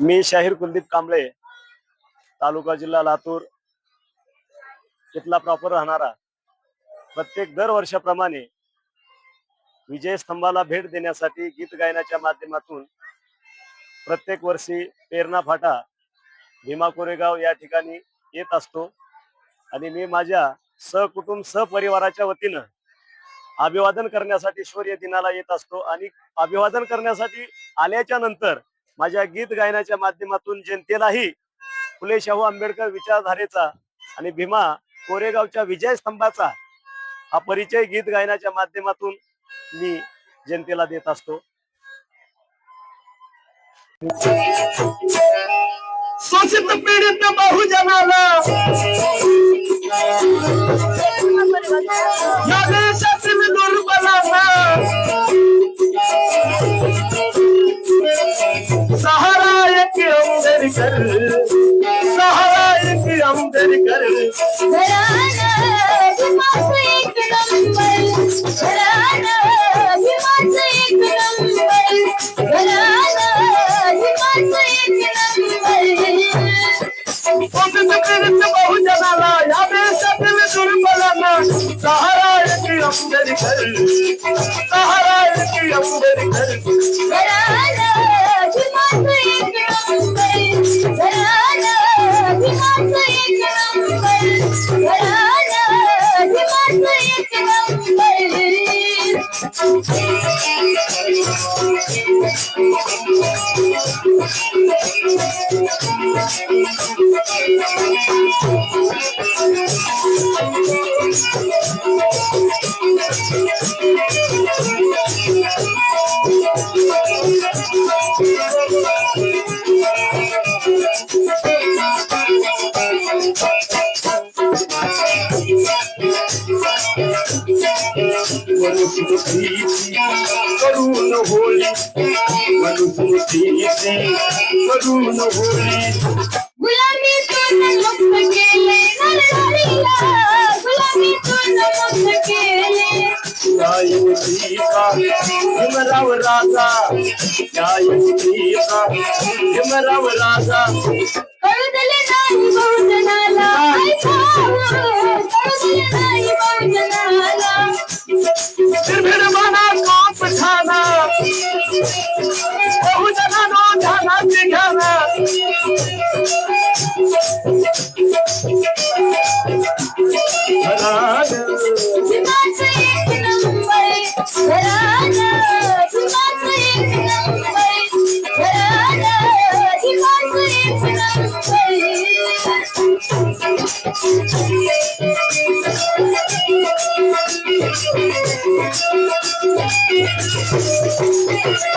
मी शाहीर कुलदीप कांबळे तालुका जिल्हा लातूर इथला प्रॉपर राहणारा. प्रत्येक दर वर्षाप्रमाणे विजय स्तंभाला भेट देण्यासाठी गीत गायनाच्या माध्यमातून प्रत्येक वर्षी पेरणा फाटा भीमा कोरेगाव या ठिकाणी येत असतो. आणि मी माझ्या सहकुटुंब सहपरिवाराच्या वतीनं अभिवादन करण्यासाठी शौर्य दिनाला येत असतो. आणि अभिवादन करण्यासाठी आल्याच्यानंतर माझ्या गीत गायनाच्या माध्यमातून जनतेलाही फुले शाहू आंबेडकर विचारधारेचा आणि भीमा कोरेगावच्या विजय स्तंभाचा हा परिचय गीत गायनाच्या माध्यमातून मी जनतेला देत असतो. शोषित पीडित बहुजनाला या देशातील दुर्बलांना. सहारा एक आंबेडकर सहारा एक आंबेडकर घरानं भीमाचं एक नंबर घरानं भीमाचं एक नंबर घरानं भीमाचं एक नंबर शोषित पीडित बहुजनाला या देशातील दुर्बलांना सहारा एक आंबेडकर सहारा एक आंबेडकर नंबर मनुस्मृतीची kusisi karuno holi manu Gulamito na holi gulami tona lokakele narariya gulami tona lokakele jayu sita himrav raga jayu sita himrav raga ಕಳುದಲೆ बहुजनानो ध्यानात घ्याना भीमाचं एक नंबर घरानं भीमाचं एक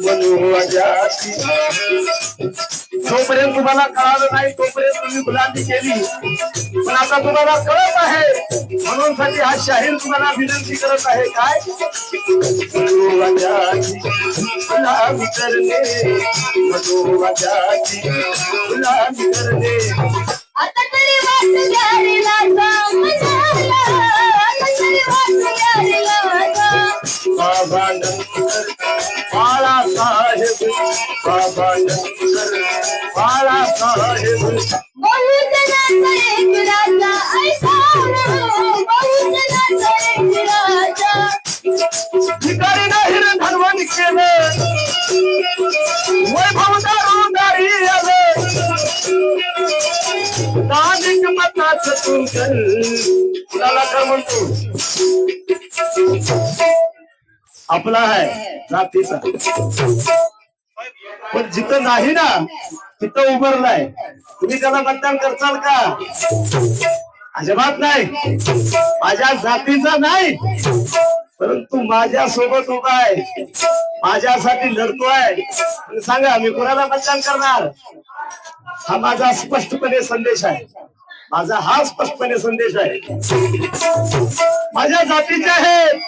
मनोजाती जोपर्यंत तुम्हाला कळालं नाही तोपर्यंत तुम्ही गुलामी केली. पण आता तुम्हाला कळत आहे म्हणून साठी हा शाहीर तुम्हाला विनंती करत आहे काय? मनोजाती गुलामी करणे मनोजाती गुलामी करणे आपला आहे. जातीचा. पण जिथं नाही ना तिथं उभारलाय. तुम्ही त्याला मतदान करचाल का? अजिबात नाही. माझ्या जातीचा नाही. परंतु माझ्या सोबत उभा आहे. माझ्यासाठी लढतोय. सांगा मी कोणाला मतदान करणार? हा माझा स्पष्टपणे संदेश आहे. माझा हा स्पष्टपणे संदेश आहे. माझ्या जातीचे आहेत.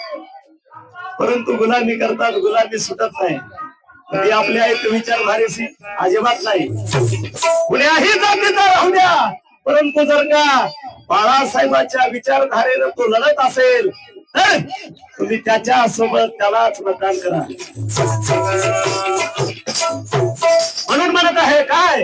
परंतु गुलामी करतात गुलामी सुटत नाही. ते आपले आहेत विचारधारेशी अजिबात नाही. कुण्याही जातीचा राहू द्या. परंतु जर का बाळासाहेबांच्या विचारधारेनं तो लढत असेल तर तुम्ही त्याच्या सोबत त्यालाच मतदान करा. म्हणून म्हणत आहे काय?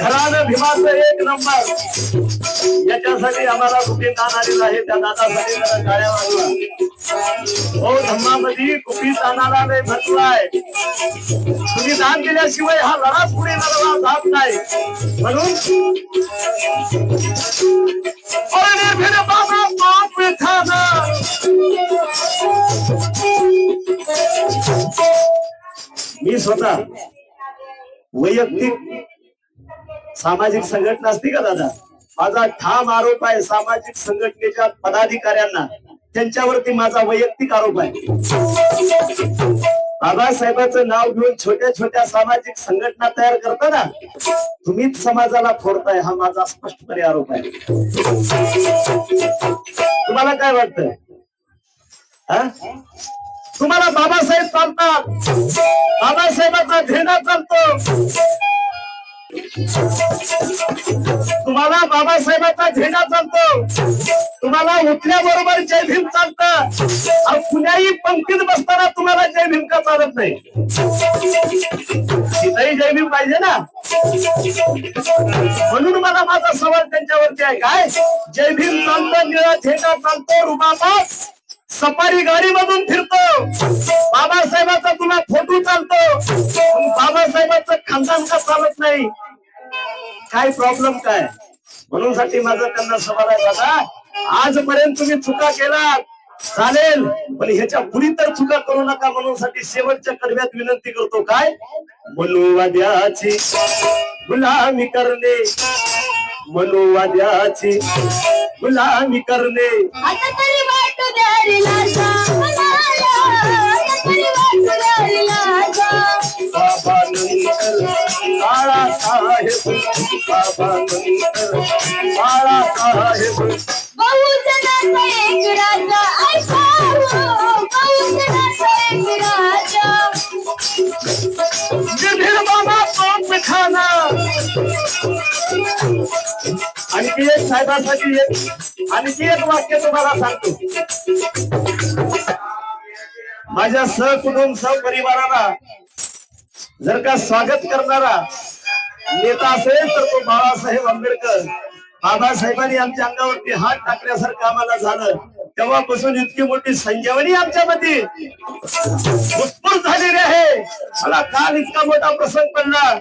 घरानं भीमाचं एक नंबर. याच्यासाठी आम्हाला कुठे दान आहे त्या दादासाठी जरा गाड्या वाजवा. हो धम्मामध्ये कुठे ताणाला नाही म्हटलाय. तुम्ही दान केल्याशिवाय हा लढा पुढे लढवा जात नाही. म्हणून स्वतः वैयक्तिक सामाजिक संघटना असते का दादा? माझा ठाम आरोप आहे सामाजिक संघटनेच्या पदाधिकाऱ्यांना. त्यांच्यावरती माझा वैयक्तिक आरोप आहे. बाबासाहेबांचं नाव घेऊन छोट्या छोट्या सामाजिक संघटना तयार करता ना तुम्हीच समाजाला फोडताय हा माझा स्पष्टपणे आरोप आहे. तुम्हाला काय वाटत हा? तुम्हाला बाबासाहेब चालतात बाबासाहेबांचा चालतो. तुम्हाला बाबासाहेबांचा झेंडा चालतो. तुम्हाला उठल्याबरोबर जय भीम चालतं. आणि कुण्याही पंक्तीत बसताना तुम्हाला जय भीम का चालत नाही? तिथंही जय भीम पाहिजे ना? म्हणून मला माझा सवाल त्यांच्यावरती आहे. काय? जय भीम चालतो निळा झेंडा चालतो रुमाला सफारी गाडी मधून फिरतो. बाबासाहेबाचा तुला फोटो चालतो. बाबासाहेबाचं खानदान का चालत नाही. काय प्रॉब्लेम काय? म्हणून साठी माझं त्यांना सवाल आहे दादा आजपर्यंत तुम्ही चुका केला चालेल पण ह्याच्या पुढे तर चुका करू नका. म्हणून साठी शेवटच्या कडव्यात विनंती करतो काय? मनुवाद्याची गुलामी करणे. मनुवाद्याची गुलामी करणे. आता तरी वाटू. आता वाटू बाबानंतर बाळासाहेब. बहुजनाचा एक राजा. ऐका. आणि ती एक साहेबांसाठी एक आणखी एक वाक्य तुम्हाला सांगतो. माझ्या सहकुटुंब सहपरिवाराला जर का स्वागत करणारा नेता असेल तर तो बाळासाहेब आंबेडकर बाबासाहेबांनी आमच्या अंगावरती हात टाकण्यासारखं आम्हाला झालं. तेव्हापासून इतकी मोठी संजीवनी आमच्यामध्ये उत्स्फूर्त झालेली आहे. मला काल इतका मोठा प्रसंग पडला.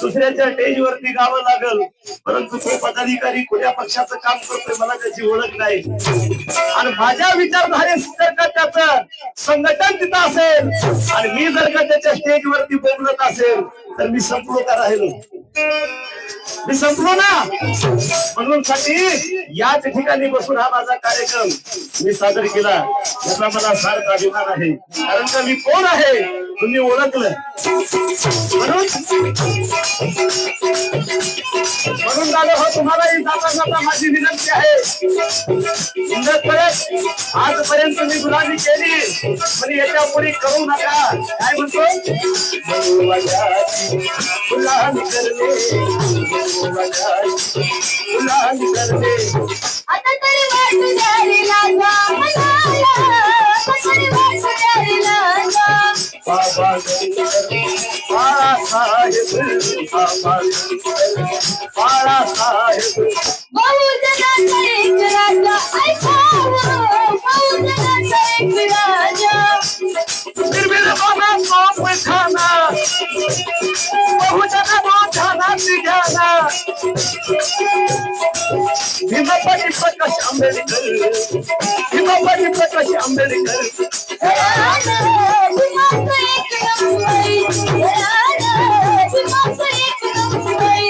दुसऱ्याच्या स्टेज वरती गावं लागल. परंतु तो पदाधिकारी कुठल्या पक्षाचं काम करतोय मला त्याची ओळख नाही. आणि माझ्या विचारधारेस जर का त्याच संघटन तिथं असेल? आणि मी जर का त्याच्या स्टेज वरती बोलत असेल तर मी संपलो का राहिलो? मी संपलो ना. म्हणून साठी याच ठिकाणी बसून हा माझा कार्यक्रम मी सादर केला याचा मला सार्थ अभिमान आहे. कारण का मी कोण आहे? तुम्ही ओळखलं. म्हणून म्हणून दादा हो तुम्हालाही जाता जाता माझी विनंती आहे. हिंमत परत आजपर्यंत मी गुलामी केली. पण याच्यापुढे करू नका. काय म्हणतो? गुलामी करणे. गुलामी करणे. आता तरी वाटू द्या लागा Para Para Give up, buddy, put us on the नंबरी. घरानं भीमाचं एक नंबरी.